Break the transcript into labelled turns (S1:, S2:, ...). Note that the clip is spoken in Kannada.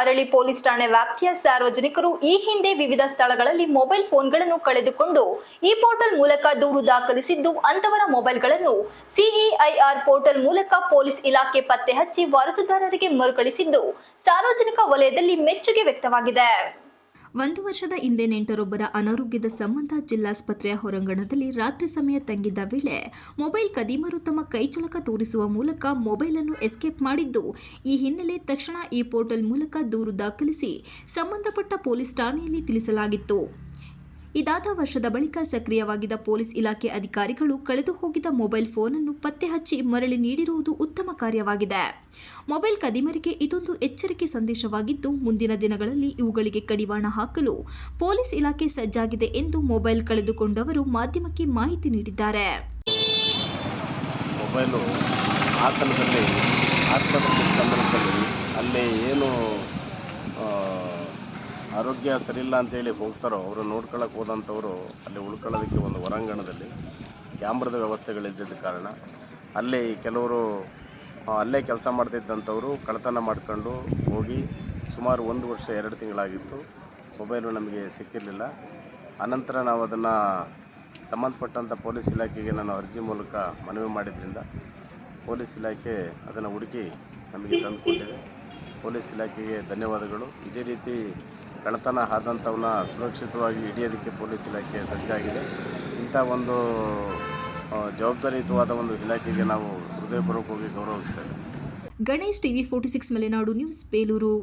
S1: ಅರಳಿ ಪೊಲೀಸ್ ಠಾಣೆ ವ್ಯಾಪ್ತಿಯ ಸಾರ್ವಜನಿಕರು ಈ ಹಿಂದೆ ವಿವಿಧ ಸ್ಥಳಗಳಲ್ಲಿ ಮೊಬೈಲ್ ಫೋನ್ಗಳನ್ನು ಕಳೆದುಕೊಂಡು ಈ ಪೋರ್ಟಲ್ ಮೂಲಕ ದೂರು ದಾಖಲಿಸಿದ್ದು, ಅಂತವರ ಮೊಬೈಲ್ಗಳನ್ನು ಸಿಇಐಆರ್ ಪೋರ್ಟಲ್ ಮೂಲಕ ಪೊಲೀಸ್ ಇಲಾಖೆ ಪತ್ತೆ ಹಚ್ಚಿ ವಾರಸುದಾರರಿಗೆ ಮರುಕಳಿಸಿದ್ದು ಸಾರ್ವಜನಿಕ ವಲಯದಲ್ಲಿ ಮೆಚ್ಚುಗೆ ವ್ಯಕ್ತವಾಗಿದೆ.
S2: ಒಂದು ವರ್ಷದ ಹಿಂದೆ ನೆಂಟರೊಬ್ಬರ ಅನಾರೋಗ್ಯದ ಸಂಬಂಧ ಜಿಲ್ಲಾಸ್ಪತ್ರೆಯ ಹೊರಾಂಗಣದಲ್ಲಿ ರಾತ್ರಿ ಸಮಯ ತಂಗಿದ್ದ ವೇಳೆ ಮೊಬೈಲ್ ಕದೀಮರು ತಮ್ಮ ಕೈಚಳಕ ತೋರಿಸುವ ಮೂಲಕ ಮೊಬೈಲ್ ಅನ್ನು ಎಸ್ಕೇಪ್ ಮಾಡಿದ್ದು. ಈ ಹಿನ್ನೆಲೆ ತಕ್ಷಣ ಈ ಪೋರ್ಟಲ್ ಮೂಲಕ ದೂರು ದಾಖಲಿಸಿ ಸಂಬಂಧಪಟ್ಟ ಪೊಲೀಸ್ ಠಾಣೆಯಲ್ಲಿ ತಿಳಿಸಲಾಗಿತ್ತು. ಇದಾದ ವರ್ಷದ ಬಳಿಕ ಸಕ್ರಿಯವಾಗಿದ್ದ ಪೊಲೀಸ್ ಇಲಾಖೆ ಅಧಿಕಾರಿಗಳು ಕಳೆದು ಹೋಗಿದ್ದ ಮೊಬೈಲ್ ಫೋನ್ ಅನ್ನು ಪತ್ತೆ ಹಚ್ಚಿ ಮರಳಿ ನೀಡಿರುವುದು ಉತ್ತಮ ಕಾರ್ಯವಾಗಿದೆ. ಮೊಬೈಲ್ ಕದಿಮರಿಗೆ ಇದೊಂದು ಎಚ್ಚರಿಕೆ ಸಂದೇಶವಾಗಿದ್ದು, ಮುಂದಿನ ದಿನಗಳಲ್ಲಿ ಇವುಗಳಿಗೆ ಕಡಿವಾಣ ಹಾಕಲು ಪೊಲೀಸ್ ಇಲಾಖೆ ಸಜ್ಜಾಗಿದೆ ಎಂದು ಮೊಬೈಲ್ ಕಳೆದುಕೊಂಡವರು ಮಾಧ್ಯಮಕ್ಕೆ ಮಾಹಿತಿ ನೀಡಿದ್ದಾರೆ.
S3: ಮೊಬೈಲು ಆತನದಲ್ಲಿ ಅಲ್ಲಿ ಏನು ಆರೋಗ್ಯ ಸರಿಯಿಲ್ಲ ಅಂತೇಳಿ ಹೋಗ್ತಾರೋ, ಅವರು ನೋಡ್ಕೊಳ್ಳೋಕೆ ಹೋದಂಥವರು ಅಲ್ಲಿ ಉಳ್ಕೊಳ್ಳೋದಕ್ಕೆ ಒಂದು ಹೊರಾಂಗಣದಲ್ಲಿ ಕ್ಯಾಮ್ರದ ವ್ಯವಸ್ಥೆಗಳಿದ್ದಿದ್ದ ಕಾರಣ ಅಲ್ಲಿ ಕೆಲವರು ಅಲ್ಲೇ ಕೆಲಸ ಮಾಡ್ತಿದ್ದಂಥವರು ಕಳ್ಳತನ ಮಾಡ್ಕೊಂಡು ಹೋಗಿ ಸುಮಾರು ಒಂದು ವರ್ಷ, ಎರಡು ತಿಂಗಳಾಗಿತ್ತು. ಮೊಬೈಲು ನಮಗೆ ಸಿಕ್ಕಿರಲಿಲ್ಲ. ಅನಂತರ ನಾವು ಅದನ್ನು ಸಂಬಂಧಪಟ್ಟಂಥ ಪೊಲೀಸ್ ಇಲಾಖೆಗೆ ನಾನು ಅರ್ಜಿ ಮೂಲಕ ಮನವಿ ಮಾಡಿದ್ರಿಂದ ಪೊಲೀಸ್ ಇಲಾಖೆ ಅದನ್ನು ಹುಡುಕಿ ನಮಗೆ ತಂದುಕೊಟ್ಟಿದೆ. ಪೊಲೀಸ್ ಇಲಾಖೆಗೆ ಧನ್ಯವಾದಗಳು. ಇದೇ ರೀತಿ ಕಳ್ಳತನ ಆದಂಥವನ್ನ ಸುರಕ್ಷಿತವಾಗಿ ಹಿಡಿಯೋದಕ್ಕೆ ಪೊಲೀಸ್ ಇಲಾಖೆ ಸಜ್ಜಾಗಿದೆ. ಇಂಥ ಒಂದು ಜವಾಬ್ದಾರಿಯುತವಾದ ಒಂದು ಇಲಾಖೆಗೆ ನಾವು ಹೃದಯಪೂರ್ವಕವಾಗಿ ಗೌರವಿಸ್ತೇವೆ.
S2: Ganesh TV forty six Malenadu news, Belur.